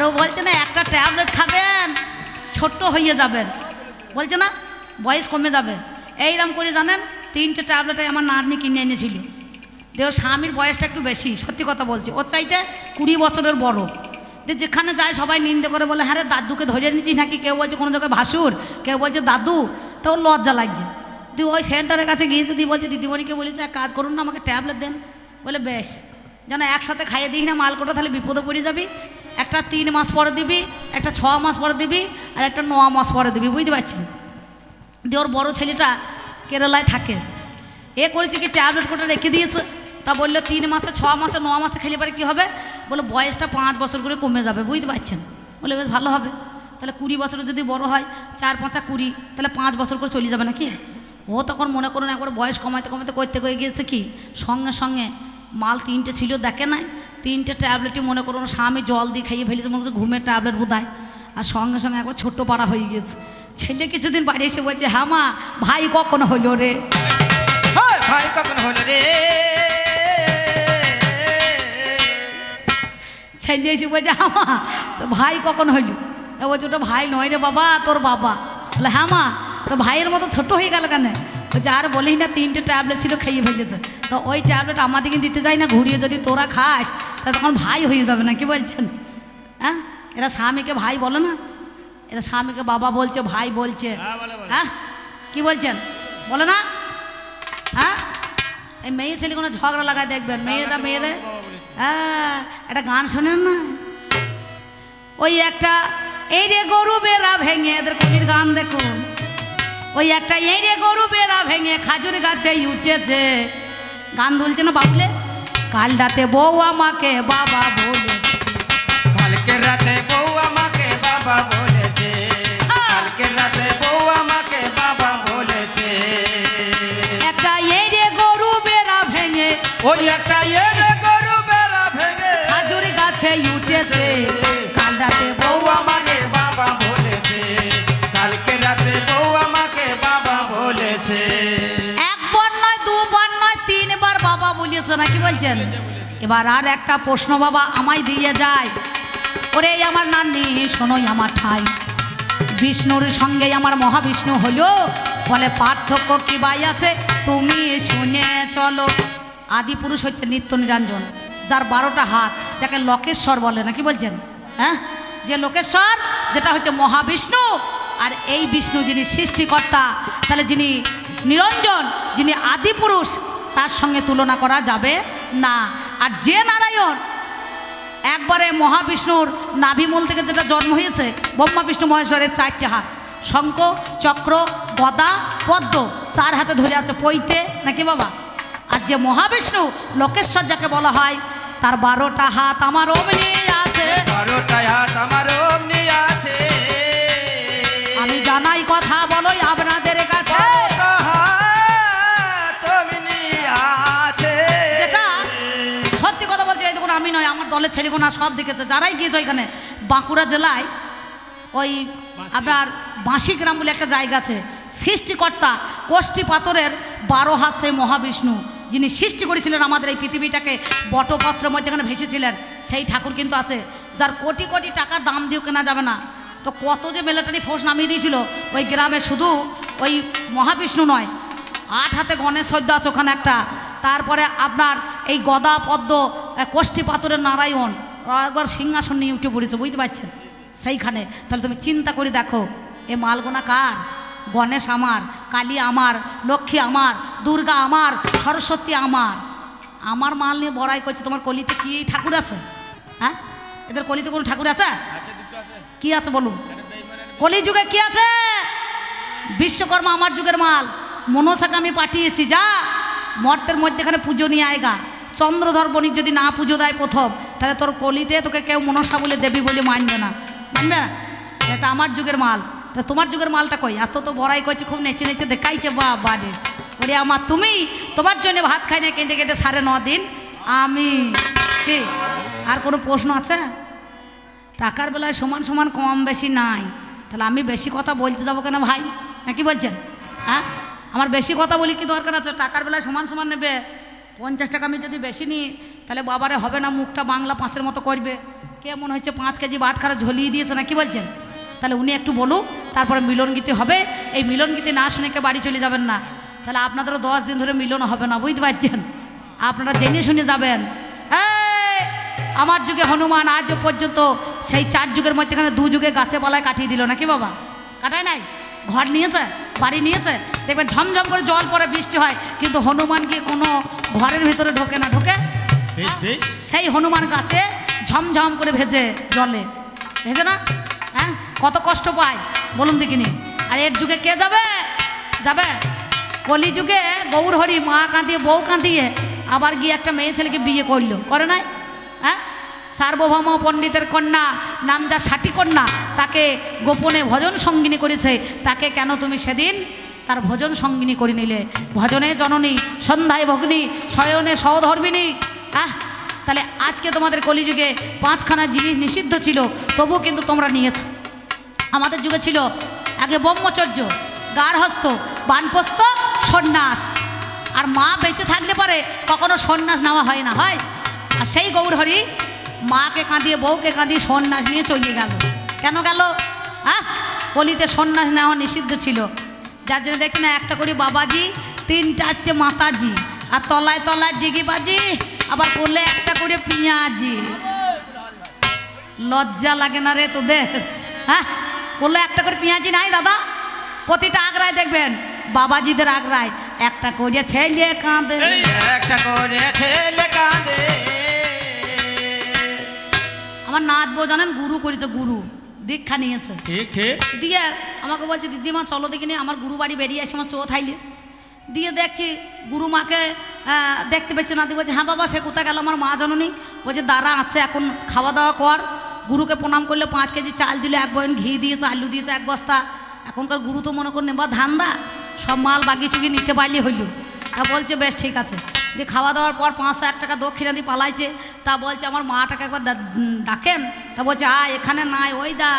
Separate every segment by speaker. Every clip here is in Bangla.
Speaker 1: আর ও বলছে না, একটা ট্যাবলেট খাবেন, ছোট্ট হয়ে যাবেন। বলছে না, বয়স কমে যাবে। এইরকম করে জানেন, তিনটে ট্যাবলেটে আমার নাতনি কিনে এনেছিল। দেহ স্বামীর বয়সটা একটু বেশি, সত্যি কথা বলছি। ওর চাইতে কুড়ি বছরের বড়। যে যেখানে যায় সবাই নিন্দে করে বলে হ্যাঁ রে, দাদুকে ধরে নিয়েছিস নাকি? কেউ বলছে, কোনো জায়গায় ভাসুর। কেউ বলছে, দাদু, তো ওর লজ্জা লাগছে। তুই ওই সেন্টারের কাছে গিয়েছে তুই বলছে, দিদিমণিকে বলেছে, এক কাজ করুন না, আমাকে ট্যাবলেট দেন। বলে, বেশ, যেন একসাথে খাইয়ে দিই না, মালকোটা তাহলে বিপদে পড়ে যাবি। একটা তিন মাস পরে দিবি, একটা ছ মাস পরে দিবি, আর একটা ন মাস পরে দিবি, বুঝতে পারছেন? দিয়ে ওর বড়ো ছেলেটা কেরালায় থাকে। এ করেছে কি, ট্যাবলেট কোটা রেখে দিয়েছে। তা বলল, তিন মাসে, ছ মাসে, ন মাসে খেলে পরে কী হবে? বলে বয়সটা পাঁচ বছর করে কমে যাবে, বুঝতে পারছেন? বলে বেশ ভালো হবে। তাহলে কুড়ি বছরে যদি বড় হয়, চার পাঁচা কুড়ি, তাহলে পাঁচ বছর করে চলে যাবে নাকি? ও তখন মনে করুন একবার বয়স কমাইতে কমাইতে করতে করে গিয়েছে কি? সঙ্গে সঙ্গে মাল তিনটে ছিল, দেখে নাই। তিনটে ট্যাবলেটই মনে করুন স্বামী জল দিয়ে খাইয়ে ফেলেছে মনে করছে ঘুমের ট্যাবলেট বোধহয়। আর সঙ্গে সঙ্গে একবার ছোট্ট পাড়া হয়ে গেছে ছেলে কিছুদিন বাড়ি এসে বলছে হ্যাঁ মা ভাই কখন হলো রে?
Speaker 2: ভাই কখন হলো রে?
Speaker 1: ছেলে এসে বলছে হ্যাঁ মা তো ভাই কখন হইল ও বলছে ওটা ভাই নয় রে বাবা তোর বাবা। বলে হ্যাঁ মা তো ভাইয়ের মতো ছোট হয়ে গেল কেন? বলছে আর বলেই না তিনটে ট্যাবলেট ছিল খেয়ে ফেলেছে। তো ওই ট্যাবলেট আমাদেরকে দিতে যাই না ঘুরিয়ে যদি তোরা খাস তা তখন ভাই হয়ে যাবে না কি বলছেন? হ্যাঁ? এরা স্বামীকে ভাই বলে না? এরা স্বামীকে বাবা বলছে ভাই বলছে। হ্যাঁ কি বলছেন? বলে না? হ্যাঁ? এই মেয়ে ছেলে কোনো ঝগড়া লাগায় দেখবেন মেয়েরা মেয়েরা হ্যাঁ একটা গান শোনেন না? ওই একটা এই রে গরু বেড়া ভেঙে এদের কবির গান দেখুন। ওই একটা এই রে গরু বেড়া ভেঙে খাজুর গাছে উঠেছে। গান দুলছে না বাবুলে? কাল রাতে বউ আমাকে বাবা বলে
Speaker 2: কালকে রাতে বউ আমাকে বাবা বলেছে। কালকে রাতে বউ আমাকে বাবা বলেছে।
Speaker 1: একটা এই রে গরু বেড়া ভেঙে।
Speaker 2: ওই একটা এর গরু বেড়া ভেঙে।
Speaker 1: খাজুর গাছে উঠেছে। কাল রাতে
Speaker 2: বাবা
Speaker 1: বলিয়েছে নাকি বলছেন? এবার আর একটা প্রশ্ন বাবা আমায় দিয়ে যায়। ওরে আমার নান্নি শোনোই আমার ঠাই। বিষ্ণুর সঙ্গে আমার মহাবিষ্ণু হলো। বলে পার্থক্য কি বাই আছে? তুমি শুনে চলো। আদি পুরুষ হচ্ছে নিত্য নিরঞ্জন, যার বারোটা হাত, যাকে লকেশ্বর বলে, নাকি বলছেন? হ্যাঁ? যে লোকেশ্বর, যেটা হচ্ছে মহাবিষ্ণু। আর এই বিষ্ণু যিনি সৃষ্টিকর্তা, তাহলে যিনি নিরঞ্জন, যিনি আদি পুরুষ তার সঙ্গে তুলনা করা যাবে না। আর যে নারায়ণ একবারে মহাবিষ্ণুর নাভিমূল থেকে যেটা জন্ম হয়েছে ব্রহ্মা বিষ্ণু মহেশ্বরের চারটে হাত শঙ্খ চক্র গদা পদ্ম চার হাতে ধরে আছে পৈতে নাকি বাবা? আর যে মহাবিষ্ণু লোকেশ্বর যাকে বলা হয় তার বারোটা হাত আমার অমনি আছে।
Speaker 2: বারোটা হাত আমার অমনি আছে।
Speaker 1: আমি জানাই কথা বলোই আপনাদের দলের ছেলেগুনা সব দেখেছে। যারাই গিয়েছে ওইখানে বাঁকুড়া জেলায় ওই আপনার বাঁশি গ্রাম বলে একটা জায়গা আছে। সৃষ্টিকর্তা কোষ্ঠী পাথরের বারো হাত সেই মহাবিষ্ণু যিনি সৃষ্টি করেছিলেন আমাদের এই পৃথিবীটাকে বটপত্রের মধ্যেখানে ভেসেছিলেন সেই ঠাকুর কিন্তু আছে। যার কোটি কোটি টাকার দাম দিয়েও কেনা যাবে না। তো কত যে মিলিটারি ফোর্স নামিয়ে দিয়েছিল ওই গ্রামে শুধু ওই মহাবিষ্ণু নয় আট হাতে গণেশ সদ্য আছে ওখানে একটা। তারপরে আপনার এই গদা পদ্ম কোষ্ঠী পাথরের নারায়ণ। একবার সিংহাসন নিয়ে উঠে পড়েছে বুঝতে পারছেন? সেইখানে। তাহলে তুমি চিন্তা করে দেখো এ মালগোনা কার গণেশ আমার কালী আমার লক্ষ্মী আমার দুর্গা আমার সরস্বতী আমার। আমার মাল নিয়ে বড়াই করছে তোমার কলিতে কি ঠাকুর আছে? হ্যাঁ? এদের কলিতে কোনো ঠাকুর আছে? কি আছে বলুন? কলি যুগে কি আছে? বিশ্বকর্মা আমার যুগের মাল। মনসাকে আমি পাঠিয়েছি যা। মর্তের মধ্যে এখানে পুজো নিয়ে আয়গা চন্দ্রধর বণিক যদি না পুজো দেয় প্রথম, তাহলে তোর কলিতে তোকে কেউ মনসা বলে দেবী বলে মানবে না। মানবে? না এটা আমার যুগের মাল। তা তোমার যুগের মালটা কই? এত তো বড়াই করছে খুব নেচে নেচে দেখাইছে বা বাড়ি ওরে আমার তুমি তোমার জন্য ভাত খাই না কেঁদে কেঁদে সাড়ে ন দিন? আমি কি? আর কোনো প্রশ্ন আছে? টাকার বেলায় সমান সমান কম বেশি নাই। তাহলে আমি বেশি কথা বলতে যাব কেন ভাই? না কি বলছেন? হ্যাঁ? আমার বেশি কথা বলি কি দরকার আছে? টাকার বেলায় সমান সমান নেবে? পঞ্চাশ টাকা আমি যদি বেশি নিই, তাহলে বাবারে হবে না, মুখটা বাংলা পাঁচের মতো করবে। কে মনে হচ্ছে পাঁচ কেজি বাটখারা ঝলিয়ে দিয়েছে না কি বলছেন? তাহলে উনি একটু বলুক, তারপরে মিলন গীতি হবে। এই মিলন গীতি না শুনে কে বাড়ি চলে যাবেন না। তাহলে আপনাদেরও দশ দিন ধরে মিলন হবে না, বুঝতে পারছেন? আপনারা জেনে শুনে যাবেন। আমার যুগে হনুমান আজ পর্যন্ত সেই চার যুগের মধ্যেখানে দু যুগে গাছে পালায় কাটিয়ে দিল নাকি বাবা? কাটায় নাই? ঘর নিয়েছে বাড়ি নিয়েছে দেখবেন ঝমঝম করে জল পরে বৃষ্টি হয় কিন্তু হনুমান গিয়ে কোনো ঘরের ভিতরে ঢোকে না? ঢোকে?
Speaker 3: বেশ
Speaker 1: সেই হনুমান গাছে ঝমঝম করে ভেজে জলে। ভেজে না? হ্যাঁ? কত কষ্ট পায় বলুন দেখিনি। আর এর যুগে কে যাবে? যাবে? কলি যুগে গৌর হরি মা কাঁদিয়ে বউ কাঁদিয়ে আবার গিয়ে একটা মেয়ে ছেলেকে বিয়ে করল। করে নাই? হ্যাঁ? সার্বভৌম পণ্ডিতের কন্যা, নাম যা ষাটি কন্যা, তাকে গোপনে ভজন সঙ্গিনী করেছে। তাকে কেন তুমি সেদিন তার ভজন সঙ্গিনী করে নিলে? ভজনে জননী, সন্ধ্যায় ভগ্নী, শয়নে সহধর্মিনী। আহ, তাহলে আজকে তোমাদের কলিযুগে পাঁচখানা জিনিস নিষিদ্ধ ছিল তবু কিন্তু তোমরা নিয়েছো। আমাদের যুগে ছিল আগে ব্রহ্মচর্য, গার্হস্থ, বানপ্রস্থ, সন্ন্যাস। আর মা বেঁচে থাকলে পরে কখনো সন্ন্যাস নেওয়া হয় না, হয়? আর সেই গৌরহরি মাকে কাঁদিয়ে, বউকে কাঁদিয়ে সন্ন্যাস নিয়ে চলিয়ে গেল। কেন গেল? হ্যাঁ পলিতে সন্ন্যাস নেওয়া নিষিদ্ধ ছিল। যার জন্য দেখছি না, একটা করে বাবাজি তিন চারটে মাতাজি। আর তলায় তলায় ডিগিবাজি, আবার করলে একটা করে পিঁয়াজি। লজ্জা লাগে না রে তোদের। হ্যাঁ বলল একটা করে পেঁয়াজি নাই দাদা? প্রতিটা আগ্রায় দেখবেন, বাবাজিদের আগ্রায়। একটা করে ছেলে কাঁদে।
Speaker 2: একটা করে ছেলে কাঁদে।
Speaker 1: আমার নাচ বউ জানেন গুরু করেছে গুরু। দীক্ষা নিয়েছে। দিয়ে আমাকে বলছে দিদিমা চলো দেখিনি আমার গুরু বাড়ি বেরিয়ে আসে আমার চো থাইলে। দিয়ে দেখছি গুরু মাকে দেখতে পেয়েছে না দিয়ে বলছে হ্যাঁ বাবা সে কোথায় গেল আমার মা জননী। বলছে দাঁড়া আছে এখন খাওয়া দাওয়া কর। গুরুকে প্রণাম করলে পাঁচ কেজি চাল দিল এক বয়ন ঘি দিয়েছে আলু দিয়েছে এক বস্তা। এখনকার গুরু তো মনে করেন বা ধান্দা সব মাল বাগি চুগি নিতে পারলে হইল। তা বলছে বেশ ঠিক আছে। দিয়ে খাওয়া দাওয়ার পর পাঁচশো এক টাকা দক্ষিণা দিয়ে পালাইছে। তা বলছে, আমার মাটাকে একবার ডাকেন। তা বলছে আ এখানে নাই, ওই দা,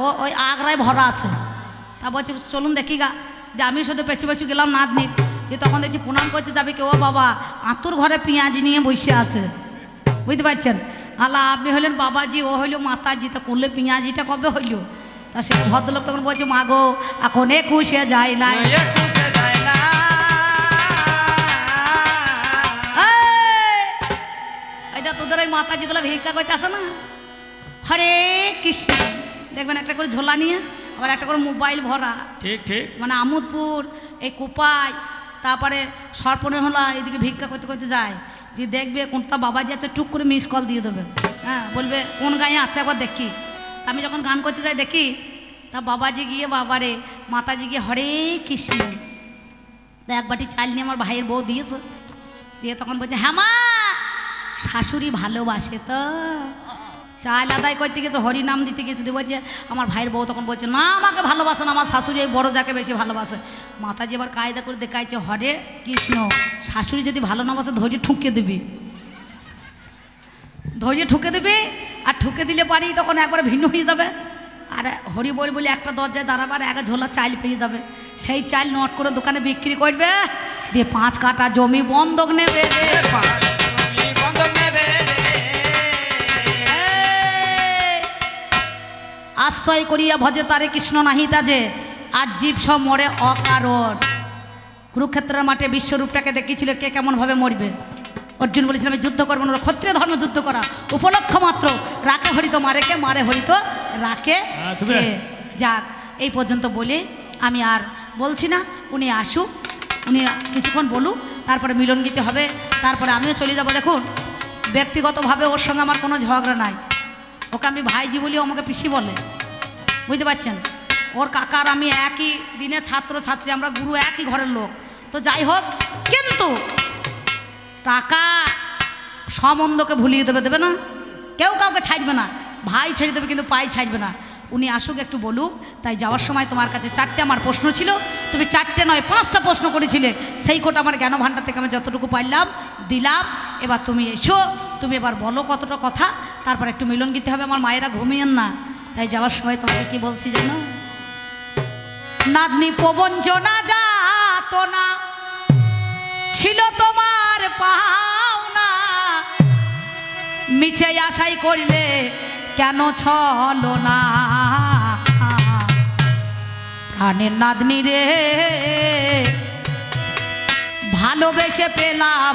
Speaker 1: ও, ওই আগ্রায় ভরা আছে। তা বলছে, চলুন দেখি গা। যে আমি শুধু পেছু পেছু গেলাম নাতনির। যে তখন দেখছি প্রণাম করতে যাবে কেউ বাবা, আঁতুর ঘরে পেঁয়াজ নিয়ে বসে আছে। বুঝতে পারছেন? আলা আপনি হলেন বাবাজি, ও হইল মাতাজি, তা করলে পেঁয়াজিটা কবে হইল? তা সে ভদ্রলোক তখন বলছে, মা গো, এখন একুশে যায়
Speaker 2: না
Speaker 1: ওই মাতাজিগুলো ভিক্ষা করতে আসে না হরে কৃষ্ণ। দেখবেন একটা করে ঝোলা নিয়ে আবার একটা করে মোবাইল ভরা।
Speaker 3: ঠিক ঠিক।
Speaker 1: মানে আমোদপুর এই কোপাই তারপরে সরপনের হলা এদিকে ভিক্ষা করতে করতে যায়। দিয়ে দেখবে কোনটা বাবাজি আছে টুক করে মিস কল দিয়ে দেবে। হ্যাঁ বলবে কোন গায়ে আছে একবার দেখি। আমি যখন গান করতে যাই দেখি তা বাবাজি গিয়ে বাবারে মাতাজি গিয়ে হরে কৃষ্ণ। তা এক বাটি চাল নিয়ে আমার ভাইয়ের বউ দিয়েছে। দিয়ে তখন বলছে হ্যাঁ মা শাশুড়ি ভালোবাসে তো। চাল আদায় করতে গেছে হরি নাম দিতে গেছে বলছে, আমার ভাইয়ের বউ তখন বলছে, না, আমাকে ভালোবাসে না, আমার শাশুড়ি ওই বড় যাকে বেশি ভালোবাসে। মাতাজি এবার কায়দা করে দেখাইছে হরে কৃষ্ণ, শাশুড়ি যদি ভালো না বাসে, ধৈর্য ঠুকে দিবি। ধৈর্য ঠুকে দিবি, আর ঠুকে দিলে পারি তখন একবারে ভিন্ন হয়ে যাবে। আর হরি বল বলে, একটা দরজায় দাঁড়াবার, এক ঝোলা চাল পেয়ে যাবে। সেই চাল নট করে দোকানে বিক্রি করবে, দিয়ে পাঁচ কাটা জমি বন্ধক নেবে আশ্রয় করিয়া ভজে তারে কৃষ্ণ নাহি যে আর জীব সব মরে অকারণ। কুরুক্ষেত্রের মাঠে বিশ্বরূপটাকে দেখিয়েছিল কে কেমনভাবে মরবে? অর্জুন বলেছিল আমি যুদ্ধ করব না ক্ষত্রিয় ধর্ম যুদ্ধ করা। উপলক্ষ মাত্র রাকে হরিত মারেকে মারে হরিত রাকে
Speaker 3: হ্যাঁ,
Speaker 1: যাক এই পর্যন্ত বলে আমি আর বলছি না উনি আসুক উনি কিছুক্ষণ বলুক তারপরে মিলন গীতে হবে তারপরে আমিও চলে যাব দেখুন। ব্যক্তিগতভাবে ওর সঙ্গে আমার কোনো ঝগড়া নাই। ওকে আমি ভাইজি বলি আমাকে পিসি বলে। বুঝতে পারছেন? ওর কাকার আমি একই দিনে ছাত্র ছাত্রী আমরা গুরু একই ঘরের লোক। তো যাই হোক, কিন্তু টাকা সম্বন্ধকে ভুলিয়ে দেবে দেবে না? কেউ কাউকে ছাড়বে না। ভাই ছেড়ে দেবে, কিন্তু পাই ছাড়বে না। উনি আসুক, একটু বলুক। তাই যাওয়ার সময় তোমার কাছে চারটে আমার প্রশ্ন ছিল। তুমি চারটে নয়, পাঁচটা প্রশ্ন করেছিলে। সেই কোটা আমার জ্ঞান ভাণ্ডার থেকে আমি যতটুকু পারলাম দিলাম। এবার তুমি এসো, তুমি এবার বলো কতটা কথা, তারপর একটু মিলন গীতে হবে, আমার মায়েরা ঘুমিয়েন না। তাই যাওয়ার সময় তোমাকে কি বলছি জানো? নাতনি প্রবঞ্চনা যাত না, ছিল তোমার পাওনা। মিছে আশাই করলে কেন ছলো না? প্রাণের নাতনি রে, ভালোবেসে পেলাম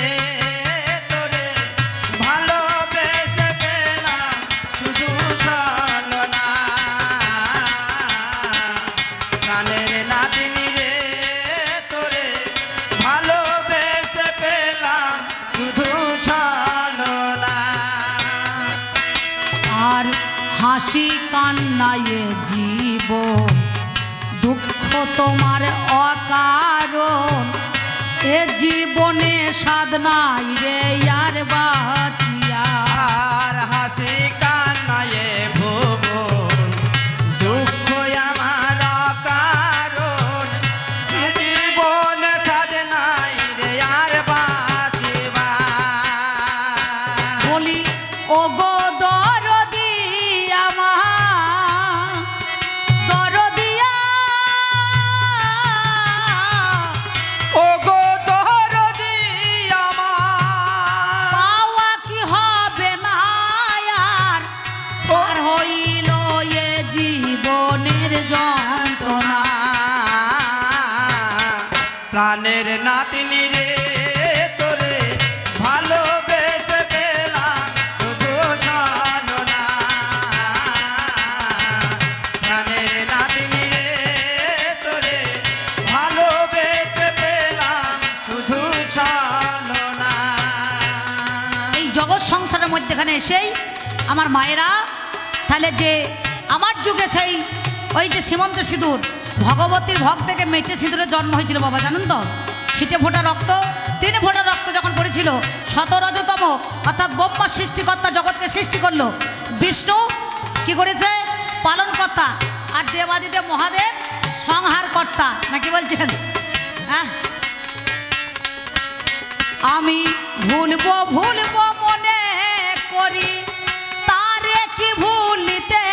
Speaker 1: কান্নায় জীব। দুঃখ তোমার অকারণ। এ জীবনে সাধনাই রে আর বাঁচিয়া।
Speaker 2: আর হাসি কান্নায়ে শুধু জানো না।
Speaker 1: এই জগৎ সংসারের মধ্যেখানে এসেই আমার মায়েরা, তাহলে যে আমার যুগে সেই, ওই যে সীমন্ত সিঁদুর ভগবতীর ভোগ থেকে মেটে সিঁদুরের জন্ম হয়েছিল বাবা, জানেন তো? ছিটে ফোটা রক্ত, তিন ফোটা রক্ত যখন পড়েছিল, শতরজতম, অর্থাৎ ব্রহ্মা সৃষ্টিকর্তা জগৎকে সৃষ্টি করল। বিষ্ণু কি করেছে? পালনকর্তা। আর দেবাদিতে মহাদেব সংহারকর্তা, নাকি বলছেন? হ্যাঁ? আমি ভুলবো ভুলবো মনে করি, তারে কি ভুলিতে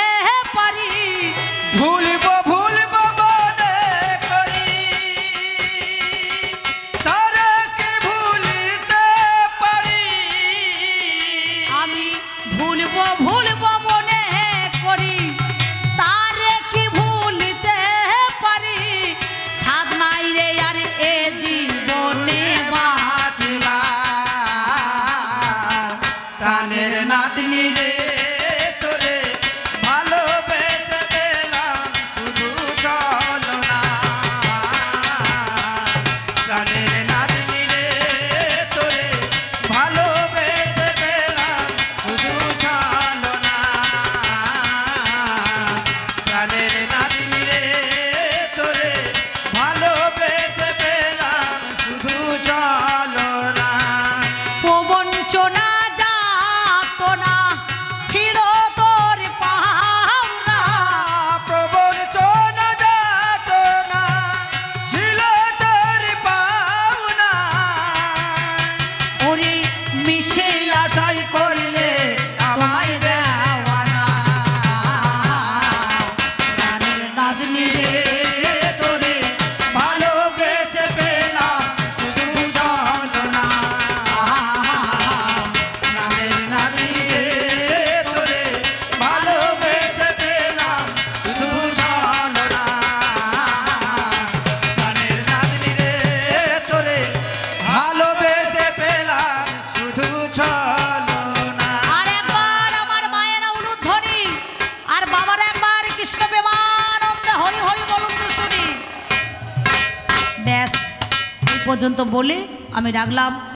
Speaker 1: বলে আমি রাখলাম।